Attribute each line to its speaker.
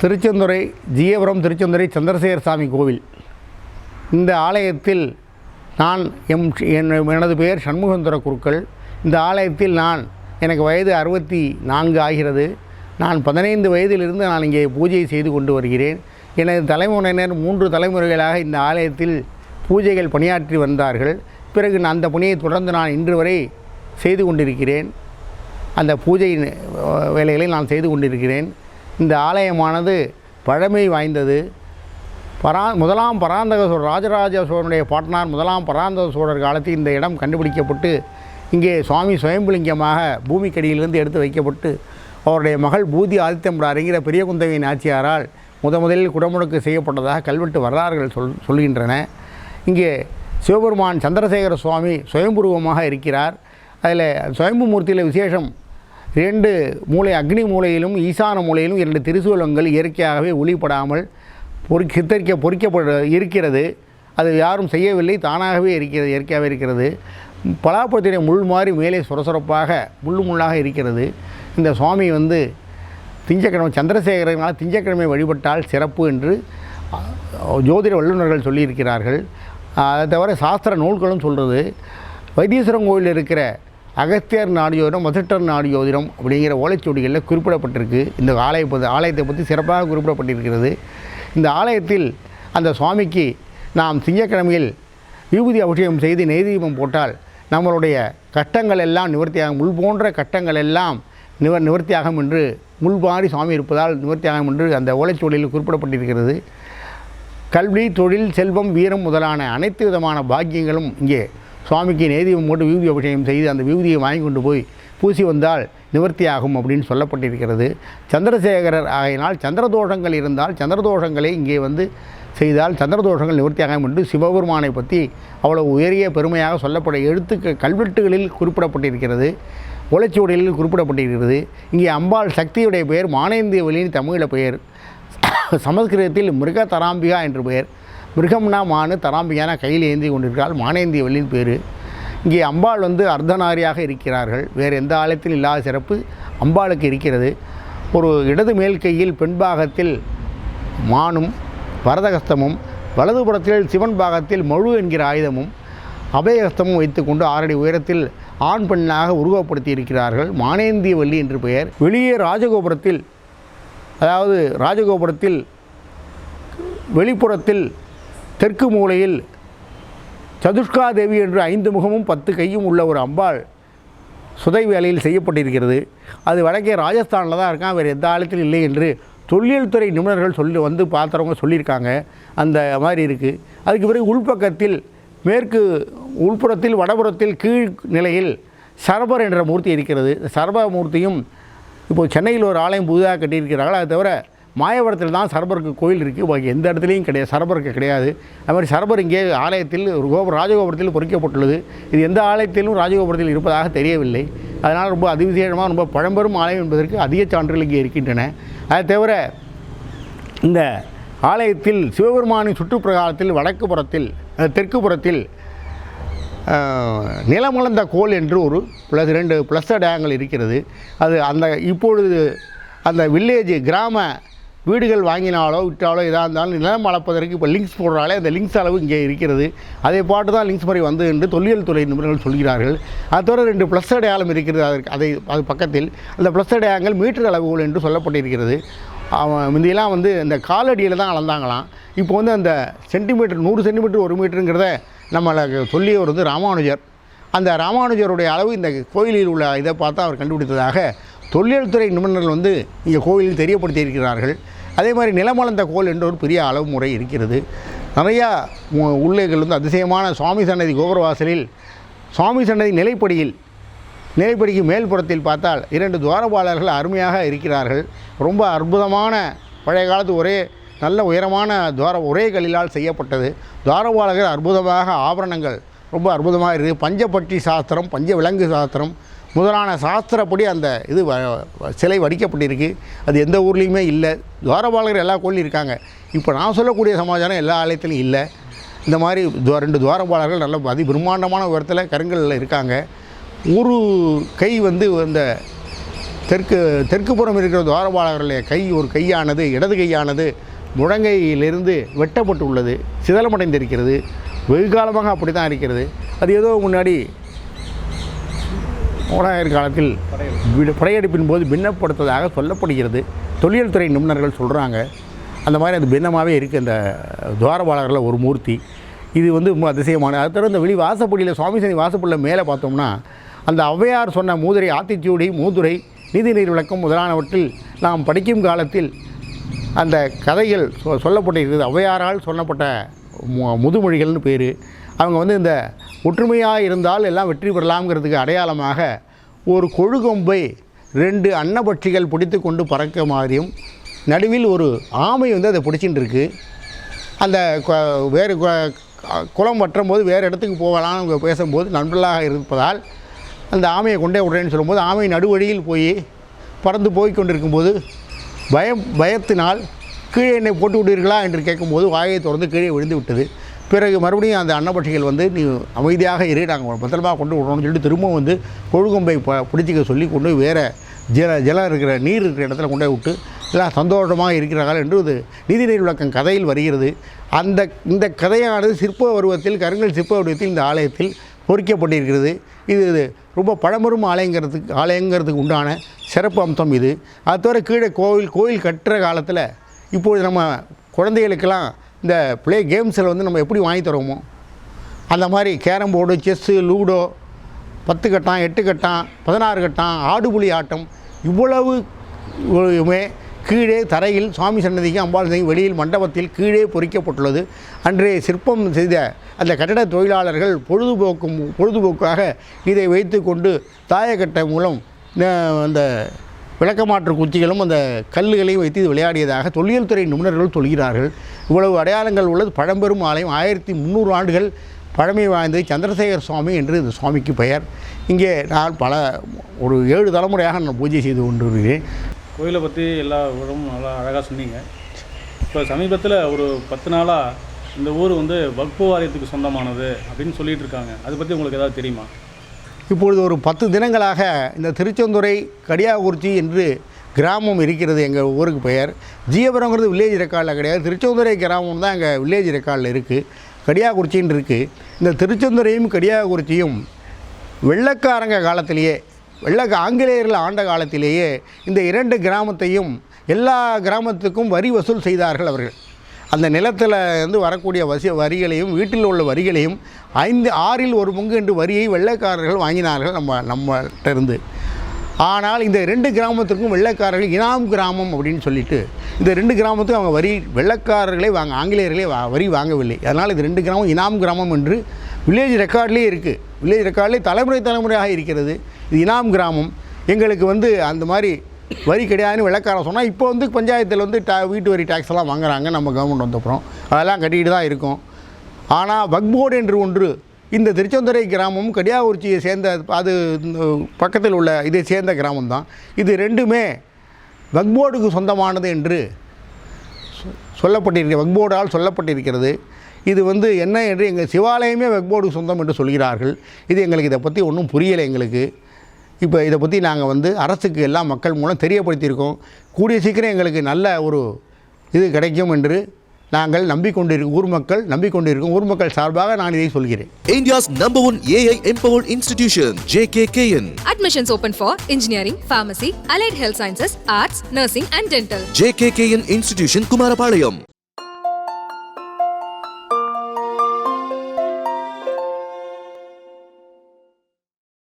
Speaker 1: திருச்செந்துறை ஜீயபுரம் திருச்செந்துறை சந்திரசேகர் சாமி கோவில். இந்த ஆலயத்தில் நான் எம் என் எனது பெயர் சண்முகந்துர குருக்கள். இந்த ஆலயத்தில் நான் எனக்கு வயது அறுபத்தி நான்கு ஆகிறது. நான் பதினைந்து வயதிலிருந்து நான் இங்கே பூஜை செய்து கொண்டு வருகிறேன். எனது தலைமுறையினர் மூன்று தலைமுறைகளாக இந்த ஆலயத்தில் பூஜைகள் பணியாற்றி வந்தார்கள். பிறகு நான் அந்த பணியை தொடர்ந்து நான் இன்று வரை செய்து கொண்டிருக்கிறேன். அந்த பூஜை வேலைகளை நான் செய்து கொண்டிருக்கிறேன். இந்த ஆலயமானது பழமை வாய்ந்தது. பரா முதலாம் பராந்தக சோழர் ராஜராஜ சோழனுடைய பாட்டனார் முதலாம் பராந்தக சோழர் காலத்தில் இந்த இடம் கண்டுபிடிக்கப்பட்டு இங்கே சுவாமி சுயம்புலிங்கமாக பூமிக்கடியிலிருந்து எடுத்து வைக்கப்பட்டு அவருடைய மகள் பூதி ஆதித்தம்பிடாருங்கிற பெரிய குந்தவை நாச்சியாரால் முத முதலில் குடமுழுக்கு செய்யப்பட்டதாக கல்வெட்டு வரலாறுகள் சொல் சொல்கின்றன. இங்கே சிவபெருமான் சந்திரசேகர சுவாமி சுயம்புருவமாக இருக்கிறார். அதில் சுயம்பு மூர்த்தியில் விசேஷம் இரண்டு மூளை அக்னி மூலையிலும் ஈசான மூலையிலும் இரண்டு திருசூலங்கள் இயற்கையாகவே ஒளிப்படாமல் பொறி சித்தரிக்க பொறிக்கப்பட இருக்கிறது. அது யாரும் செய்யவில்லை தானாகவே இருக்கிறது இயற்கையாகவே இருக்கிறது. பலாப்பழத்தினுடைய முள் மாதிரி மேலே சுரசுரப்பாக முள்ளு முள்ளாக இருக்கிறது. இந்த சுவாமி வந்து திங்கக்கிழமை சந்திரசேகரனால் திங்கக்கிழமை வழிபட்டால் சிறப்பு என்று ஜோதிட வல்லுநர்கள் சொல்லியிருக்கிறார்கள். அதை தவிர சாஸ்திர நூல்களும் சொல்கிறது வைத்தீஸ்வரன் கோயிலில் இருக்கிற அகத்தியர் நாடியோதிடம் வசிட்டர் நாடியோதிடம் அப்படிங்கிற ஓலைச்சுவடிகளில் குறிப்பிடப்பட்டிருக்கு. இந்த ஆலய ஆலயத்தை பற்றி சிறப்பாக குறிப்பிடப்பட்டிருக்கிறது. இந்த ஆலயத்தில் அந்த சுவாமிக்கு நாம் திங்கக்கிழமையில் விபூதி அபிஷேகம் செய்து நெய்தீபம் போட்டால் நம்மளுடைய கஷ்டங்கள் எல்லாம் நிவர்த்தியாகும். முள் போன்ற கஷ்டங்கள் எல்லாம் நிவர் நிவர்த்தியாகும் என்று முள்பாடி சுவாமி இருப்பதால் நிவர்த்தியாகும் என்று அந்த ஓலைச்சுவடியில் குறிப்பிடப்பட்டிருக்கிறது. கல்வி தொழில் செல்வம் வீரம் முதலான அனைத்து விதமான பாக்கியங்களும் இங்கே சுவாமிக்கு நேதியம் போட்டு விபூதி அபிஷேகம் செய்து அந்த விபூதியை வாங்கி கொண்டு போய் பூசி வந்தால் நிவர்த்தியாகும் அப்படின்னு சொல்லப்பட்டிருக்கிறது. சந்திரசேகரர் ஆகையினால் சந்திரதோஷங்கள் இருந்தால் சந்திரதோஷங்களை இங்கே வந்து செய்தால் சந்திரதோஷங்கள் நிவர்த்தியாகும் என்று சிவபெருமானை பற்றி அவ்வளவு உயரிய பெருமையாக சொல்லப்பட எழுத்து கல்வெட்டுகளில் குறிப்பிடப்பட்டிருக்கிறது. ஓலைச்சுவடிகளில் குறிப்பிடப்பட்டிருக்கிறது. இங்கே அம்பாள் சக்தியுடைய பெயர் மானேந்திய வெளியின் தமிழில் பெயர் சமஸ்கிருதத்தில் மிருக தராம்பிகா என்று பெயர். மிருகம்னா மானு தராம்பியான கையில் ஏந்தி கொண்டிருக்கிறாள். மானேந்திய வள்ளியின் பேர். இங்கே அம்பாள் வந்து அர்த்தநாரியாக இருக்கிறார்கள். வேறு எந்த ஆலயத்திலும் இல்லாத சிறப்பு அம்பாளுக்கு இருக்கிறது. ஒரு இடது மேல் கையில் பெண்பாகத்தில் மானும் வரதகஸ்தமும் வலதுபுறத்தில் சிவன் பாகத்தில் மழு என்கிற ஆயுதமும் அபயகஸ்தமும் வைத்துக்கொண்டு ஆறடி உயரத்தில் ஆண் பெண்ணாக உருவப்படுத்தி இருக்கிறார்கள். மானேந்திய வள்ளி என்று பெயர். வெளியே ராஜகோபுரத்தில் அதாவது ராஜகோபுரத்தில் வெளிப்புறத்தில் தெற்கு மூலையில் சதுஷ்கா தேவி என்று ஐந்து முகமும் பத்து கையும் உள்ள ஒரு அம்பாள் சுதை வேலையில் செய்யப்பட்டிருக்கிறது. அது வடக்கே ராஜஸ்தானில் தான் இருக்கான் வேறு எந்த ஆலயத்திலும் இல்லை என்று தொழில்துறை துறை நிபுணர்கள் சொல்லி வந்து பார்த்தவங்க சொல்லியிருக்காங்க. அந்த மாதிரி இருக்குது அதுக்கு பிறகு உள்பக்கத்தில் மேற்கு உள்புறத்தில் வடபுறத்தில் கீழ் நிலையில் சரபர் என்ற மூர்த்தி இருக்கிறது. சரப மூர்த்தியும் இப்போ சென்னையில் ஒரு ஆலயம் புதிதாக கட்டியிருக்கிறார்கள். அது தவிர மாயவரத்தில் தான் சரபருக்கு கோயில் இருக்குது பாக்கி எந்த இடத்துலையும் கிடையாது. சரபருக்கு கிடையாது. அது மாதிரி சரபர் இங்கே ஆலயத்தில் ஒரு கோபுர ராஜகோபுரத்தில் பொறிக்கப்பட்டுள்ளது. இது எந்த ஆலயத்திலும் ராஜகோபுரத்தில் இருப்பதாக தெரியவில்லை. அதனால் ரொம்ப அதிவிசேஷமாக ரொம்ப பழம்பெரும் ஆலயம் என்பதற்கு அதிக சான்றுகள் இங்கே இருக்கின்றன. அதை தவிர இந்த ஆலயத்தில் சிவபெருமானின் சுற்றுப்பிரகாரத்தில் வடக்கு புறத்தில் தெற்கு புறத்தில் நிலமலர்ந்த நிலமளந்த கோல் என்று ஒரு ப்ளஸ் ரெண்டு ப்ளஸ் டேங்கள் இருக்கிறது. அது அந்த இப்பொழுது அந்த வில்லேஜ் கிராம வீடுகள் வாங்கினாலோ விட்டாலோ எதாக இருந்தாலும் நிலம் அளப்பதற்கு இப்போ லிங்க்ஸ் போடுறாலே அந்த லிங்க்ஸ் அளவு இங்கே இருக்கிறது. அதை பாட்டு தான் லிங்க்ஸ் முறை வந்து என்று தொல்லியல் துறை நிபுணர்கள் சொல்கிறார்கள். அது தவிர ரெண்டு ப்ளஸ் அடையாளம் இருக்கிறது. அதற்கு அதை அது பக்கத்தில். அந்த ப்ளஸ் அடையாளங்கள் மீட்டர் அளவுகள் என்று சொல்லப்பட்டிருக்கிறது. அவன் முந்தையெல்லாம் வந்து இந்த காலடியில் தான் அளந்தாங்களாம். இப்போ வந்து அந்த சென்டிமீட்டர் நூறு சென்டிமீட்டர் ஒரு மீட்டருங்கிறத நம்மளுக்கு சொல்லியவர் வந்து ராமானுஜர். அந்த ராமானுஜருடைய அளவு இந்த கோயிலில் உள்ள இதை பார்த்து அவர் கண்டுபிடித்ததாக தொல்லியல் துறை நிபுணர்கள் வந்து இங்கே கோயிலில் தெரியப்படுத்தி இருக்கிறார்கள் அதே மாதிரி நிலமளந்த கோல் என்ற ஒரு பெரிய அளவு முறை இருக்கிறது. நிறையா உள்ளேகள் வந்து அதிசயமான சுவாமி சன்னதி கோபுரவாசலில் சுவாமி சன்னதி நிலைப்படியில் நிலைப்படிக்கு மேல்புறத்தில் பார்த்தால் இரண்டு துவாரபாலர்கள் அருமையாக இருக்கிறார்கள். ரொம்ப அற்புதமான பழைய காலத்து ஒரே நல்ல உயரமான துவார ஒரே கல்லிலால் செய்யப்பட்டது. துவாரபாலகர் அற்புதமாக ஆபரணங்கள் ரொம்ப அற்புதமாக இருக்குது. பஞ்சப்பட்டி சாஸ்திரம் பஞ்ச விலங்கு சாஸ்திரம் முதலான சாஸ்திரப்படி அந்த இது வ- சிலை வடிக்கப்பட்டிருக்கு. அது எந்த ஊர்லேயுமே இல்லை. துவாரபாலகர் எல்லா கோயிலும் இருக்காங்க. இப்போ நான் சொல்லக்கூடிய சமாச்சாரம் எல்லா ஆலயத்திலும் இல்லை. இந்த மாதிரி ரெண்டு துவாரபாலர்கள் நல்ல அதி பிரம்மாண்டமான உயரத்தில் கருங்கல்ல இருக்காங்க. ஒரு கை வந்து அந்த தெற்கு தெற்கு புறம் இருக்கிற துவாரபாலகருடைய கை ஒரு கையானது இடது கையானது முழங்கையிலிருந்து வெட்டப்பட்டுள்ளது. சிதலமடைந்திருக்கிறது. வெகு காலமாக அப்படி தான் இருக்கிறது. அது ஏதோ முன்னாடி ஓராயிரம் காலத்தில் படையெடுப்பின் போது பின்னப்படுத்ததாக சொல்லப்படுகிறது. தொழில் துறை நிபுணர்கள் சொல்கிறாங்க அந்த மாதிரி அது பின்னமாகவே இருக்குது அந்த துவாரபாலகரில் ஒரு மூர்த்தி. இது வந்து ரொம்ப அதிசயமான அது தவிர இந்த வெளி வாசப்படியில் சுவாமி சனி வாசப்படியில் மேலே பார்த்தோம்னா அந்த ஔவையார் சொன்ன மூதுரை ஆத்திச்சூடி மூதுரை நீதிநீர் விளக்கம் முதலானவற்றில் நாம் படிக்கும் காலத்தில் அந்த கதைகள் சொ சொல்லப்பட்டிருக்கிறது. ஔவையாரால் சொல்லப்பட்ட மு- முதுமொழிகள்னு பேர். அவங்க வந்து இந்த ஒற்றுமையாக இருந்தால் எல்லாம் வெற்றி பெறலாம்ங்கிறதுக்கு அடையாளமாக ஒரு கொழுகொம்பை ரெண்டு அன்னபட்சிகள் பிடித்து கொண்டு பறக்க மாதிரியும் நடுவில் ஒரு ஆமை வந்து அதை பிடிச்சிட்டு இருக்கு அந்த வேறு குளம் வற்றும் போது வேறு இடத்துக்கு போகலாம்னு பேசும்போது நண்பர்களாக இருப்பதால் அந்த ஆமையை கொண்டே விடுறேன்னு சொல்லும்போது ஆமை நடுவழியில் போய் பறந்து போய் கொண்டிருக்கும்போது பயம் பயத்தினால் கீழே என்னை போட்டு விடுவீர்களா என்று கேட்கும்போது வாயை திறந்து கீழே விழுந்து விட்டது. பிறகு மறுபடியும் அந்த அன்னபட்சிகள் வந்து நீ அமைதியாக இரு நாங்கள் கொண்டு விடணும்னு சொல்லிட்டு திரும்பவும் வந்து கொழுகொம்பை ப பிடிச்சிக்க சொல்லி கொண்டு போய் வேறு ஜல ஜலம் இருக்கிற நீர் இருக்கிற இடத்துல கொண்டு போய் விட்டு எல்லாம் சந்தோஷமாக இருக்கிறார்கள் என்று இது நீதிநீர் விளக்கம் கதையில் வருகிறது. அந்த இந்த கதையானது சிற்ப உருவத்தில் கருங்கல் சிற்ப வடிவத்தில் இந்த ஆலயத்தில் பொறிக்கப்பட்டிருக்கிறது. இது இது ரொம்ப பழம்பெரும் ஆலயங்கிறதுக்கு ஆலயங்கிறதுக்கு உண்டான சிறப்பு அம்சம் இது. அது தவிர கீழே கோவில் கோயில் கட்டுற காலத்தில் இப்பொழுது நம்ம குழந்தைகளுக்கெல்லாம் இந்த ப்ளே கேம்ஸில் வந்து நம்ம எப்படி வாங்கி தருவோமோ அந்த மாதிரி கேரம் போர்டு செஸ்ஸு லூடோ பத்து கட்டம் எட்டு கட்டம் பதினாறு கட்டம் ஆடுபுலி ஆட்டம் இவ்வளவுமே கீழே தரையில் சுவாமி சன்னதிக்கு அம்பாள் சன்னதிக்கு வெளியில் மண்டபத்தில் கீழே பொறிக்கப்பட்டுள்ளது. அன்றைய சிற்பம் செய்த அந்த கட்டட தொழிலாளர்கள் பொழுதுபோக்கும் பொழுதுபோக்காக இதை வைத்துக்கொண்டு தாயக்கட்டை மூலம் அந்த விளக்கமாற்று குச்சிகளும் அந்த கல்லுகளையும் வைத்து இது விளையாடியதாக தொல்லியல் துறை நிபுணர்கள் சொல்கிறார்கள். இவ்வளவு அடையாளங்கள் உள்ளது. பழம்பெரும் ஆலயம் ஆயிரத்தி முந்நூறு ஆண்டுகள் பழமை வாய்ந்தது சந்திரசேகர் சுவாமி என்று இந்த சுவாமிக்கு பெயர். இங்கே நான் பல ஒரு ஏழு தலைமுறையாக நான் பூஜை செய்து கொண்டு
Speaker 2: கோயிலை பற்றி எல்லா விவரமும் நல்லா அழகாக சொன்னீங்க. இப்போ சமீபத்தில் ஒரு பத்து நாளாக இந்த ஊர் வந்து வக்பு வாரியத்துக்கு சொந்தமானது அப்படின்னு சொல்லிகிட்டு இருக்காங்க. அதை பற்றி உங்களுக்கு ஏதாவது தெரியுமா?
Speaker 1: இப்பொழுது ஒரு பத்து தினங்களாக இந்த திருச்செந்துறை கடியாகுறிச்சி என்று கிராமம் இருக்கிறது எங்கள் ஊருக்கு பெயர். ஜீயபுரங்கிறது வில்லேஜ் ரெக்கார்டில் கிடையாது. திருச்செந்துறை கிராமம் தான் எங்கள் வில்லேஜ் ரெக்கார்டில் இருக்குது கடியாகுறிச்சின்னு இருக்குது இந்த திருச்செந்துறையும் கடியாகுறிச்சியும் வெள்ளக்காரங்க காலத்திலேயே வெள்ள ஆங்கிலேயர்கள் ஆண்ட காலத்திலேயே இந்த இரண்டு கிராமத்தையும் எல்லா கிராமத்துக்கும் வரி வசூல் செய்தார்கள் அவர்கள். அந்த நிலத்தில் இருந்து வரக்கூடிய வசி வரிகளையும் வீட்டில் உள்ள வரிகளையும் ஐந்து ஆறில் ஒரு பங்கு என்று வரியை வெள்ளைக்காரர்கள் வாங்கினார்கள் நம்ம நம்மகிட்டருந்து ஆனால் இந்த ரெண்டு கிராமத்திற்கும் வெள்ளைக்காரர்கள் இனாம் கிராமம் அப்படின்னு சொல்லிட்டு இந்த ரெண்டு கிராமத்துக்கும் அவங்க வரி வெள்ளைக்காரர்களே வாங்க ஆங்கிலேயர்களே வா வரி வாங்கவில்லை. அதனால் இது ரெண்டு கிராமம் இனாம் கிராமம் என்று வில்லேஜ் ரெக்கார்ட்லேயே இருக்குது வில்லேஜ் ரெக்கார்ட்லேயே தலைமுறை தலைமுறையாக இருக்கிறது. இது இனாம் கிராமம். எங்களுக்கு வந்து அந்த மாதிரி வரி கிடையாதுன்னு வெள்ளக்காரன் சொன்னால் இப்போ வந்து பஞ்சாயத்தில் வந்து டா வீட்டு வரி டேக்ஸ் எல்லாம் வாங்குறாங்க நம்ம கவர்மெண்ட் வந்தப்புறம் அதெல்லாம் கட்டிக்கிட்டு தான் இருக்கும். ஆனால் வக்போர்டு என்று ஒன்று இந்த திருச்செந்துறை கிராமம் கடியாகுறிச்சியை சேர்ந்த அது பக்கத்தில் உள்ள இதை சேர்ந்த கிராமம் தான். இது ரெண்டுமே வக்போர்டுக்கு சொந்தமானது என்று சொ- சொல்லப்பட்டிருக்க வக்போர்டால் சொல்லப்பட்டிருக்கிறது. இது வந்து என்ன என்று எங்கள் சிவாலயமே வக்போர்டுக்கு சொந்தம் என்று சொல்கிறார்கள். இது எங்களுக்கு இதை பற்றி ஒன்றும் புரியலை எங்களுக்கு. இப்போ இதை பற்றி நாங்கள் வந்து அரசுக்கு எல்லா மக்கள் மூலம் தெரியப்படுத்தியிருக்கோம் கூடிய சீக்கிரம் எங்களுக்கு நல்ல ஒரு இது கிடைக்கும் என்று நாங்கள் நம்பிக்கொண்டிருக்கோம் ஊர் மக்கள் நம்பிக்கொண்டிருக்கோம் ஊர் மக்கள் சார்பாக நான் இதை சொல்கிறேன்
Speaker 3: India's number one AI empowered institution, JKKN.
Speaker 4: Admissions open for engineering, pharmacy, allied health sciences, arts, nursing, and dental.
Speaker 3: JKKN Institution, Kumarapalayam.